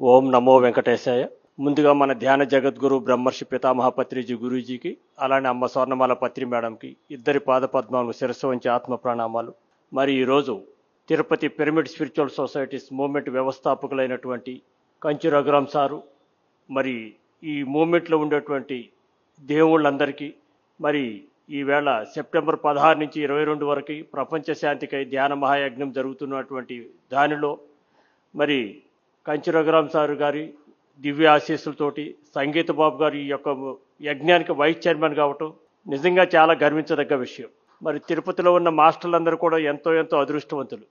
ఓం నమో వెంకటేశాయ. ముందుగా మన ధ్యాన జగద్గురు బ్రహ్మర్షి పితామహ పత్రిజీ గురూజీకి అలానే అమ్మ స్వర్ణమాల పత్రి మేడంకి ఇద్దరి పాద పద్మాలను శిరస్సు వంచి ఆత్మ ప్రణామాలు. మరి ఈరోజు Tirupati pyramid spiritual societies movement వ్యవస్థాపకులైనటువంటి Kanchu Raghuram sir మరి ఈ మూమెంట్లో ఉండేటువంటి దేవుళ్ళందరికీ మరి ఈవేళ సెప్టెంబర్ పదహారు నుంచి ఇరవై రెండు వరకు ప్రపంచ శాంతికై ధ్యాన మహాయజ్ఞం జరుగుతున్నటువంటి దానిలో మరి కంచి రఘురాం సారు గారి దివ్య ఆశీస్సులతోటి సంగీత బాబు గారి ఈ యొక్క యజ్ఞానికి వైస్ చైర్మన్ కావటం నిజంగా చాలా గర్వించదగ్గ విషయం. మరి తిరుపతిలో ఉన్న మాస్టర్లందరూ కూడా ఎంతో ఎంతో అదృష్టవంతులు.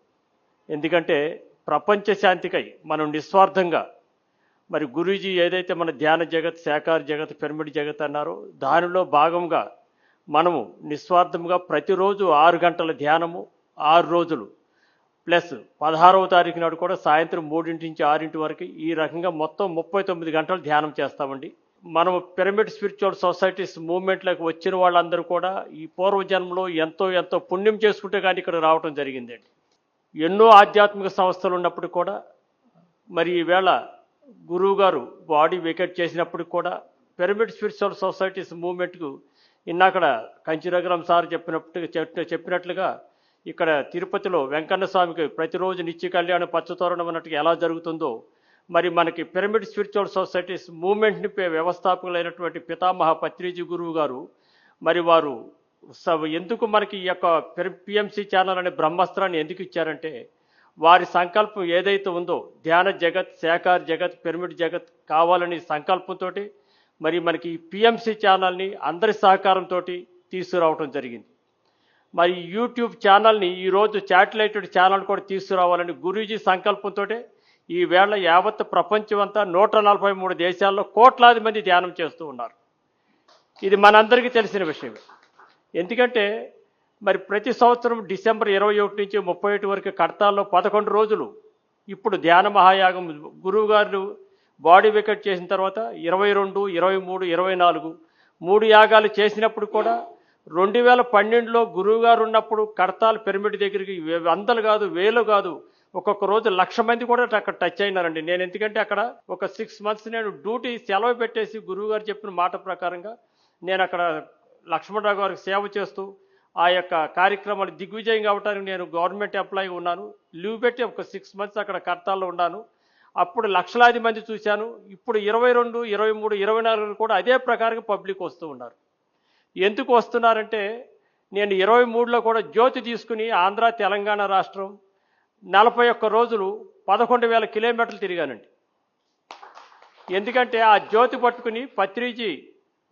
ఎందుకంటే ప్రపంచ శాంతికై మనం నిస్వార్థంగా మరి గురూజీ ఏదైతే మన ధ్యాన జగత్ శాకార జగత్ పిరమిడ్ జగత్ అన్నారో దానిలో భాగంగా మనము నిస్వార్థంగా ప్రతిరోజు ఆరు గంటల ధ్యానము ఆరు రోజులు ప్లస్ పదహారవ తారీఖు నాడు కూడా సాయంత్రం మూడింటి నుంచి ఆరింటి వరకు ఈ రకంగా మొత్తం ముప్పై తొమ్మిది గంటలు ధ్యానం చేస్తామండి. మనం పిరమిడ్ స్పిరిచువల్ సొసైటీస్ మూవ్మెంట్లోకి వచ్చిన వాళ్ళందరూ కూడా ఈ పూర్వజన్మలో ఎంతో ఎంతో పుణ్యం చేసుకుంటే కానీ ఇక్కడ రావటం జరిగిందండి. ఎన్నో ఆధ్యాత్మిక సంస్థలు ఉన్నప్పుడు కూడా మరి ఈవేళ గురువు గారు బాడీ వికెట్ చేసినప్పుడు కూడా పిరమిడ్ స్పిరిచువల్ సొసైటీస్ మూవ్మెంట్కు ఇన్నాకడ కంచిరగరం సార్ చెప్పినప్పుడు చెప్- చెప్పినట్లుగా ఇక్కడ తిరుపతిలో వెంకన్న స్వామికి ప్రతిరోజు నిత్య కళ్యాణం పచ్చతోరణం అన్నట్టుగా ఎలా జరుగుతుందో మరి మనకి పిరమిడ్ స్పిరిచువల్ సొసైటీస్ మూవ్మెంట్ని వ్యవస్థాపకులైనటువంటి పితామహ పత్రిజీ గురువు గారు మరి వారు ఎందుకు మనకి ఈ యొక్క పిఎంసి ఛానల్ అనే బ్రహ్మాస్త్రాన్ని ఎందుకు ఇచ్చారంటే వారి సంకల్పం ఏదైతే ఉందో ధ్యాన జగత్ శాఖార్ జగత్ పిరమిడ్ జగత్ కావాలని సంకల్పంతో మరి మనకి ఈ పిఎంసి ఛానల్ని అందరి సహకారంతో తీసుకురావటం జరిగింది. మరి యూట్యూబ్ ఛానల్ని ఈరోజు శాటిలైటెడ్ ఛానల్ కూడా తీసుకురావాలని గురూజీ సంకల్పంతో ఈ వేళ యావత్ ప్రపంచం అంతా నూట నలభై మూడు దేశాల్లో కోట్లాది మంది ధ్యానం చేస్తూ ఉన్నారు. ఇది మనందరికీ తెలిసిన విషయం. ఎందుకంటే మరి ప్రతి సంవత్సరం డిసెంబర్ ఇరవై ఒకటి నుంచి ముప్పై ఒకటి వరకు కడతాల్లో పదకొండు రోజులు ఇప్పుడు ధ్యాన మహాయాగం గురువు గారు బాడీ వికెట్ చేసిన తర్వాత ఇరవై రెండు ఇరవై మూడు ఇరవై నాలుగు మూడు యాగాలు చేసినప్పుడు కూడా రెండు వేల పన్నెండులో గురువు గారు ఉన్నప్పుడు కడతాల్ పిరమిడ్ దగ్గరికి వే- వందలు కాదు వేలు కాదు ఒక్కొక్క రోజు లక్ష మంది కూడా అక్కడ టచ్ అయినారండి. నేను ఎందుకంటే అక్కడ ఒక సిక్స్ మంత్స్ నేను డ్యూటీ సెలవు పెట్టేసి గురువు గారు చెప్పిన మాట ప్రకారంగా నేను అక్కడ లక్ష్మణరావు గారికి సేవ చేస్తూ ఆ యొక్క కార్యక్రమాలు దిగ్విజయం కావడానికి నేను గవర్నమెంట్ ఎంప్లాయీ ఉన్నాను. లీవ్ పెట్టి ఒక సిక్స్ మంత్స్ అక్కడ కర్తాల్లో ఉన్నాను. అప్పుడు లక్షలాది మంది చూశాను. ఇప్పుడు ఇరవై రెండు ఇరవై మూడు ఇరవై నాలుగు కూడా అదే ప్రకారంగా పబ్లిక్ వస్తూ ఉన్నారు. ఎందుకు వస్తున్నారంటే నేను ఇరవై మూడులో కూడా జ్యోతి తీసుకుని ఆంధ్ర తెలంగాణ రాష్ట్రం నలభై ఒక్క రోజులు పదకొండు వేల కిలోమీటర్లు తిరిగానండి. ఎందుకంటే ఆ జ్యోతి పట్టుకుని పత్రిజీ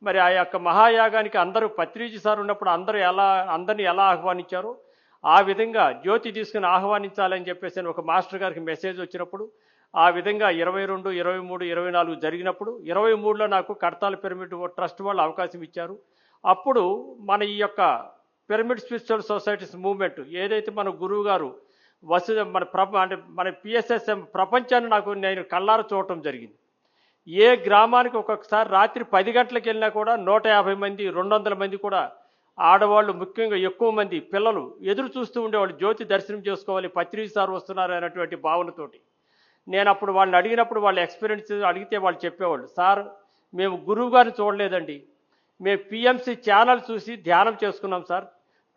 మరి ఆ యొక్క మహాయాగానికి అందరూ పత్రిజీ సార్ ఉన్నప్పుడు అందరూ ఎలా అందరిని ఎలా ఆహ్వానించారో ఆ విధంగా జ్యోతి తీసుకుని ఆహ్వానించాలని చెప్పేసి ఒక మాస్టర్ గారికి మెసేజ్ వచ్చినప్పుడు ఆ విధంగా ఇరవై రెండు ఇరవై మూడు ఇరవై నాలుగు జరిగినప్పుడు ఇరవై మూడులో నాకు కడతాల పిరమిడ్ ట్రస్ట్ వాళ్ళు అవకాశం ఇచ్చారు. అప్పుడు మన ఈ యొక్క పిరమిడ్ స్పిరిచువల్ సొసైటీస్ మూవ్మెంట్ ఏదైతే మన గురువు గారు వసు మన ప్రప అంటే మన పిఎస్ఎస్ఎం ప్రపంచాన్ని నాకు నేను కళ్ళారు చూడటం జరిగింది. ఏ గ్రామానికి ఒక్కొక్కసారి రాత్రి పది గంటలకు వెళ్ళినా కూడా నూట యాభై మంది రెండు వందల మంది కూడా ఆడవాళ్ళు ముఖ్యంగా ఎక్కువ మంది పిల్లలు ఎదురు చూస్తూ ఉండేవాళ్ళు. జ్యోతి దర్శనం చేసుకోవాలి పత్రిక సార్ వస్తున్నారు అనేటువంటి భావనతోటి. నేను అప్పుడు వాళ్ళని అడిగినప్పుడు వాళ్ళ ఎక్స్పీరియన్స్ అడిగితే వాళ్ళు చెప్పేవాళ్ళు సార్ మేము గురువు గారిని చూడలేదండి. మేము పిఎంసి ఛానల్ చూసి ధ్యానం చేసుకున్నాం సార్.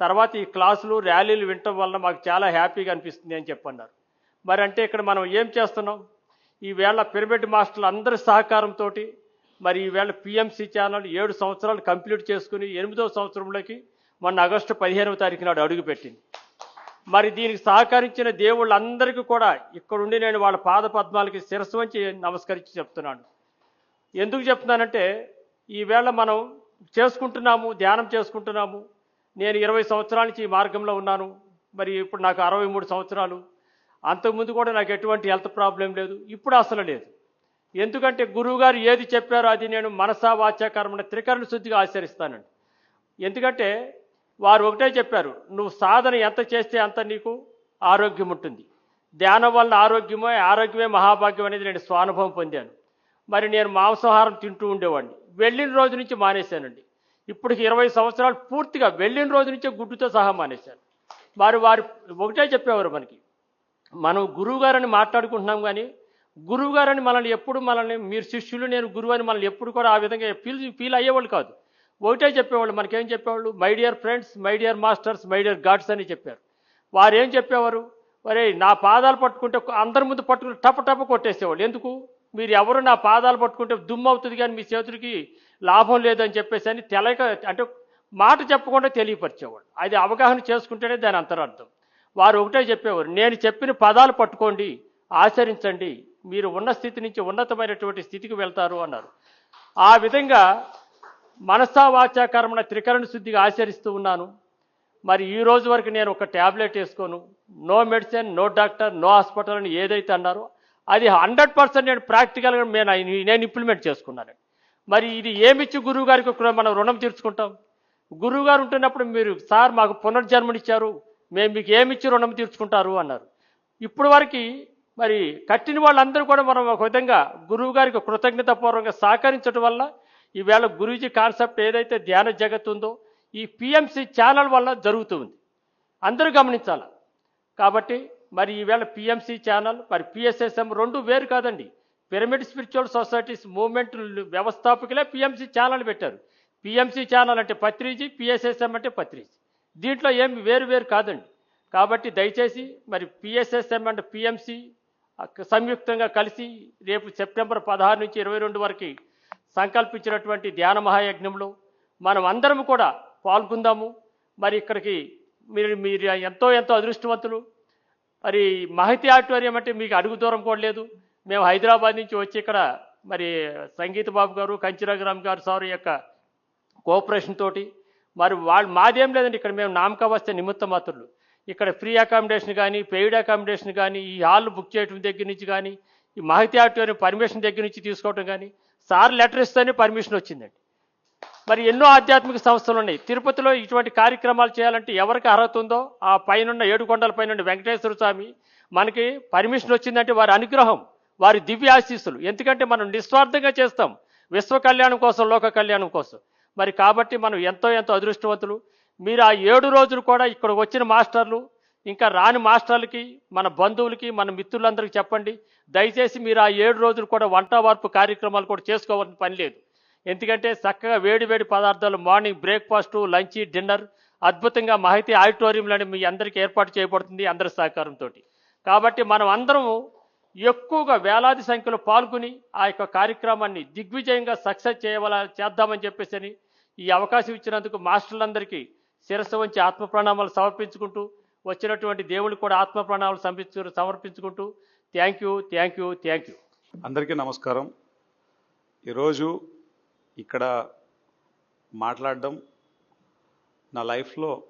తర్వాత ఈ క్లాసులు ర్యాలీలు వినటం వల్ల మాకు చాలా హ్యాపీగా అనిపిస్తుంది అని చెప్పన్నారు. మరి అంటే ఇక్కడ మనం ఏం చేస్తున్నాం? ఈవేళ పిరమిడ్ మాస్టర్లు అందరి సహకారంతో మరి ఈవేళ పిఎంసి ఛానల్ ఏడు సంవత్సరాలు కంప్లీట్ చేసుకుని ఎనిమిదవ సంవత్సరంలోకి మొన్న ఆగస్టు పదిహేనవ తారీఖు నాడు అడుగుపెట్టింది మరి దీనికి సహకరించిన దేవుళ్ళందరికీ కూడా ఇక్కడుండి నేను వాళ్ళ పాద పద్మాలకి శిరస్సు వంచి నమస్కరించి చెప్తున్నాను. ఎందుకు చెప్తున్నానంటే ఈవేళ మనం చేసుకుంటున్నాము ధ్యానం చేసుకుంటున్నాము. నేను ఇరవై సంవత్సరాల నుంచి ఈ మార్గంలో ఉన్నాను. మరి ఇప్పుడు నాకు అరవై మూడు సంవత్సరాలు. అంతకుముందు కూడా నాకు ఎటువంటి హెల్త్ ప్రాబ్లం లేదు. ఇప్పుడు అసలు లేదు. ఎందుకంటే గురువుగారు ఏది చెప్పారో అది నేను మనసా వాచా కర్మణ త్రికరణ శుద్ధిగా ఆచరిస్తానండి. ఎందుకంటే వారు ఒకటే చెప్పారు నువ్వు సాధన ఎంత చేస్తే అంత నీకు ఆరోగ్యం ఉంటుంది. ధ్యానం వల్ల ఆరోగ్యమే ఆరోగ్యమే మహాభాగ్యం అనేది నేను స్వానుభవం పొందాను. మరి నేను మాంసాహారం తింటూ ఉండేవాడిని. వెళ్ళిన రోజు నుంచి మానేశానండి. ఇప్పటికి ఇరవై సంవత్సరాలు పూర్తిగా వెళ్ళిన రోజు నుంచే గుడ్డుతో సహా మానేశాను. వారు వారు ఒకటే చెప్పేవారు మనకి మనం గురువు గారని మాట్లాడుకుంటున్నాం కానీ గురువుగారని మనల్ని ఎప్పుడు మనల్ని మీరు శిష్యులు నేను గురువు అని మనల్ని ఎప్పుడు కూడా ఆ విధంగా ఫీల్ ఫీల్ అయ్యేవాళ్ళు కాదు. ఒకటే చెప్పేవాళ్ళు మనకేం చెప్పేవాళ్ళు? My dear friends my dear masters my dear gods అని చెప్పారు. వారు ఏం చెప్పేవారు? మరి నా పాదాలు పట్టుకుంటే అందరి ముందు పట్టుకుని టప టప కొట్టేసేవాళ్ళు. ఎందుకు? మీరు ఎవరు నా పాదాలు పట్టుకుంటే దుమ్ము అవుతుంది కానీ మీ చేతులకి లాభం లేదని చెప్పేసి అని తెలక అంటే మాట చెప్పకుండా తెలియపరిచేవాడు. అది అవగాహన చేసుకుంటేనే దాని అంతరార్థం. వారు ఒకటే చెప్పేవారు నేను చెప్పిన పదాలు పట్టుకోండి ఆచరించండి మీరు ఉన్న స్థితి నుంచి ఉన్నతమైనటువంటి స్థితికి వెళ్తారు అన్నారు. ఆ విధంగా మనసా కర్మణ త్రికరణ శుద్ధిగా ఆచరిస్తూ ఉన్నాను. మరి ఈ రోజు వరకు నేను ఒక ట్యాబ్లెట్ వేసుకోను. No medicine no doctor no hospital అని ఏదైతే అన్నారో అది హండ్రెడ్ పర్సెంట్ నేను ప్రాక్టికల్గా నేను నేను ఇంప్లిమెంట్ చేసుకున్నాను. మరి ఇది ఏమిచ్చి గురువు గారికి మనం రుణం తీర్చుకుంటాం? గురువు గారు ఉంటున్నప్పుడు మీరు సార్ మాకు పునర్జన్మనిచ్చారు. మేము మీకు ఏమిచ్చి రుణం తీర్చుకుంటారు? అన్నారు. ఇప్పుడు వరకు మరి కట్టిన వాళ్ళందరూ కూడా మనం ఒక విధంగా గురువు గారికి కృతజ్ఞతాపూర్వకంగా సహకరించడం వల్ల ఈవేళ గురూజీ కాన్సెప్ట్ ఏదైతే ధ్యాన జగత్ ఉందో ఈ పిఎంసి ఛానల్ వల్ల జరుగుతుంది అందరూ గమనించాలి? కాబట్టి మరి ఈవేళ పిఎంసి ఛానల్ మరి పిఎస్ఎస్ఎం రెండు వేరు కాదండి. పిరమిడ్ స్పిరిచువల్ సొసైటీస్ మూవ్మెంట్ వ్యవస్థాపకులే పిఎంసి ఛానల్ పెట్టారు. పిఎంసి ఛానల్ అంటే పత్రిజీ పిఎస్ఎస్ఎం అంటే పత్రిజీ. దీంట్లో ఏమి వేరు వేరు కాదండి. కాబట్టి దయచేసి మరి పిఎస్ఎస్ఎం అండ్ పిఎంసి సంయుక్తంగా కలిసి రేపు సెప్టెంబర్ పదహారు నుంచి ఇరవై రెండు వరకు సంకల్పించినటువంటి ధ్యాన మహాయజ్ఞంలో మనం అందరం కూడా పాల్గొందాము. మరి ఇక్కడికి మీరు మీరు ఎంతో ఎంతో అదృష్టవంతులు. మరి మహతి ఆడిటోరియం అంటే మీకు అడుగు దూరం కూడా లేదు. మేము హైదరాబాద్ నుంచి వచ్చి ఇక్కడ మరి సంగీత బాబు గారు కంచిరఘురామ్ గారు సార్ యొక్క కోఆపరేషన్ తోటి మరి వాళ్ళు మాదేం లేదండి. ఇక్కడ మేము నామక వస్తే నిమిత్త మాత్రులు. ఇక్కడ ఫ్రీ అకామిడేషన్ కానీ పెయిడ్ అకామిడేషన్ కానీ ఈ హాల్ బుక్ చేయడం దగ్గర నుంచి కానీ ఈ మహతి ఆడిటోరియం పర్మిషన్ దగ్గర నుంచి తీసుకోవడం కానీ సార్ లెటర్ ఇస్తేనే పర్మిషన్ వచ్చిందండి. మరి ఎన్నో ఆధ్యాత్మిక సంస్థలు ఉన్నాయి. తిరుపతిలో ఇటువంటి కార్యక్రమాలు చేయాలంటే ఎవరికి అర్హత ఉందో ఆ పైనున్న ఏడు కొండల పైన వెంకటేశ్వర స్వామి మనకి పర్మిషన్ వచ్చిందంటే వారి అనుగ్రహం వారి దివ్య ఆశీస్సులు. ఎందుకంటే మనం నిస్వార్థంగా చేస్తాం. విశ్వ కళ్యాణం కోసం లోక కళ్యాణం కోసం. మరి కాబట్టి మనం ఎంతో ఎంతో అదృష్టవంతులు. మీరు ఆ ఏడు రోజులు కూడా ఇక్కడ వచ్చిన మాస్టర్లు ఇంకా రాని మాస్టర్లకి మన బంధువులకి మన మిత్రులందరికీ చెప్పండి. దయచేసి మీరు ఆ ఏడు రోజులు కూడా వంట వార్పు కార్యక్రమాలు కూడా చేసుకోవాల్సిన పని లేదు. ఎందుకంటే చక్కగా వేడి వేడి పదార్థాలు మార్నింగ్ బ్రేక్ఫాస్ట్ లంచ్ డిన్నర్ అద్భుతంగా మాహితి ఆడిటోరియంలోని మీ అందరికీ ఏర్పాటు చేయబడుతుంది అందరి సహకారంతో కాబట్టి మనం అందరము ఎక్కువగా వేలాది సంఖ్యలో పాల్గొని ఆ యొక్క కార్యక్రమాన్ని దిగ్విజయంగా సక్సెస్ చేయవల చేద్దామని చెప్పేసి అని ఈ అవకాశం ఇచ్చినందుకు మాస్టర్లందరికీ శిరస్సు వంచి ఆత్మ ప్రణామాలు సమర్పించుకుంటూ వచ్చినటువంటి దేవుళ్ళు కూడా ఆత్మ ప్రణామాలు సమర్పించు సమర్పించుకుంటూ thank you thank you thank you. అందరికీ నమస్కారం. ఈరోజు ఇక్కడ మాట్లాడడం నా లైఫ్లో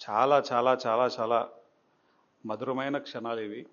చాలా చాలా చాలా చాలా మధురమైన క్షణాలు ఇవి.